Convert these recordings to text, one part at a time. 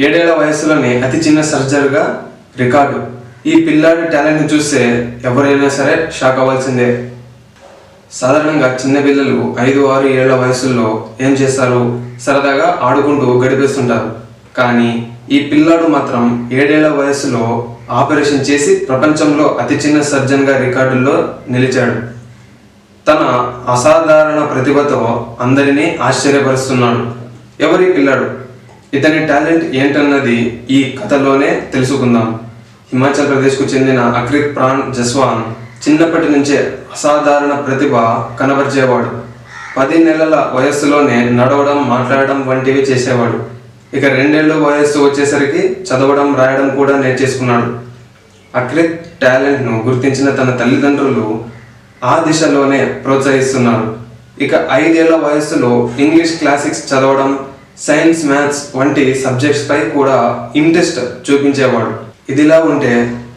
ఏడేళ్ళ వయసులోనే అతి చిన్న సర్జరీగా రికార్డు. ఈ పిల్లాడి టాలెంట్ని చూస్తే ఎవరైనా సరే షాక్ అవ్వాల్సిందే. సాధారణంగా చిన్న పిల్లలు ఐదు ఆరు ఏళ్ళ వయసుల్లో ఏం చేస్తారు? సరదాగా ఆడుకుంటూ గడిపేస్తుంటారు. కానీ ఈ పిల్లాడు మాత్రం ఏడేళ్ళ వయసులో ఆపరేషన్ చేసి ప్రపంచంలో అతి చిన్న సర్జన్గా రికార్డుల్లో నిలిచాడు. తన అసాధారణ ప్రతిభతో అందరినీ ఆశ్చర్యపరుస్తున్నాడు. ఎవరి పిల్లాడు? ఇతని టాలెంట్ ఏంటన్నది ఈ కథలోనే తెలుసుకుందాం. హిమాచల్ ప్రదేశ్కు చెందిన అక్రిత్ ప్రాణ్ జస్వాన్ చిన్నప్పటి నుంచే అసాధారణ ప్రతిభ కనబరిచేవాడు. పది నెలల వయస్సులోనే నడవడం మాట్లాడడం వంటివి చేసేవాడు. ఇక రెండేళ్ళు వయస్సు వచ్చేసరికి చదవడం రాయడం కూడా నేర్చేసుకున్నాడు. అక్రిత్ టాలెంట్ను గుర్తించిన తన తల్లిదండ్రులు ఆ దిశలోనే ప్రోత్సహిస్తున్నారు. ఇక ఐదేళ్ళ వయస్సులో ఇంగ్లీష్ క్లాసిక్స్ చదవడం సైన్స్ మ్యాథ్స్ వంటి సబ్జెక్ట్స్ పై కూడా ఇంట్రెస్ట్ చూపించేవాడు. ఇదిలా ఉంటే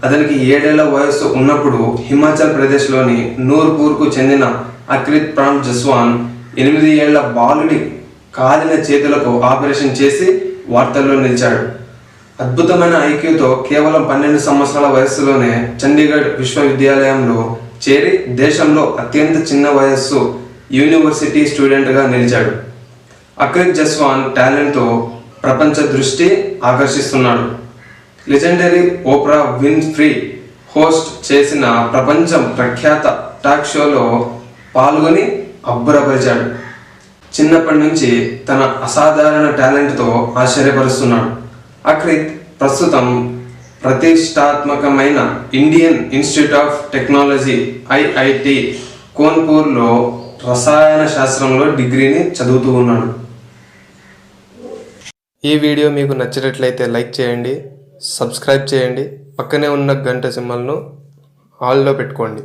అతనికి ఏడేళ్ళ వయస్సు ఉన్నప్పుడు హిమాచల్ ప్రదేశ్లోని నూర్పూర్కు చెందిన అక్రిత్ ప్రాణ్ జస్వాన్ ఎనిమిది ఏళ్ళ బాలుడి కాలిన చేతులకు ఆపరేషన్ చేసి వార్తల్లో నిలిచాడు. అద్భుతమైన ఐక్యూతో కేవలం పన్నెండు సంవత్సరాల వయస్సులోనే చండీగఢ్ విశ్వవిద్యాలయంలో చేరి దేశంలో అత్యంత చిన్న వయస్సు యూనివర్సిటీ స్టూడెంట్గా నిలిచాడు. అక్రిత్ జస్వాన్ టాలెంట్తో ప్రపంచ దృష్టి ఆకర్షిస్తున్నాడు. Legendary Oprah Winfrey host చేసిన ప్రపంచం ప్రఖ్యాత టాక్ షోలో పాల్గొని అబ్బురపరిచాడు. చిన్నప్పటి నుంచి తన అసాధారణ టాలెంట్తో ఆశ్చర్యపరుస్తున్నాడు. అక్రిత్ ప్రస్తుతం ప్రతిష్టాత్మకమైన Indian Institute of Technology IIT కోన్పూర్లో రసాయన శాస్త్రంలో డిగ్రీని చదువుతూ ఉన్నాను. ఈ వీడియో మీకు నచ్చినట్లయితే లైక్ చేయండి సబ్స్క్రైబ్ చేయండి పక్కనే ఉన్న గంట సింహల్ను ఆల్లో పెట్టుకోండి.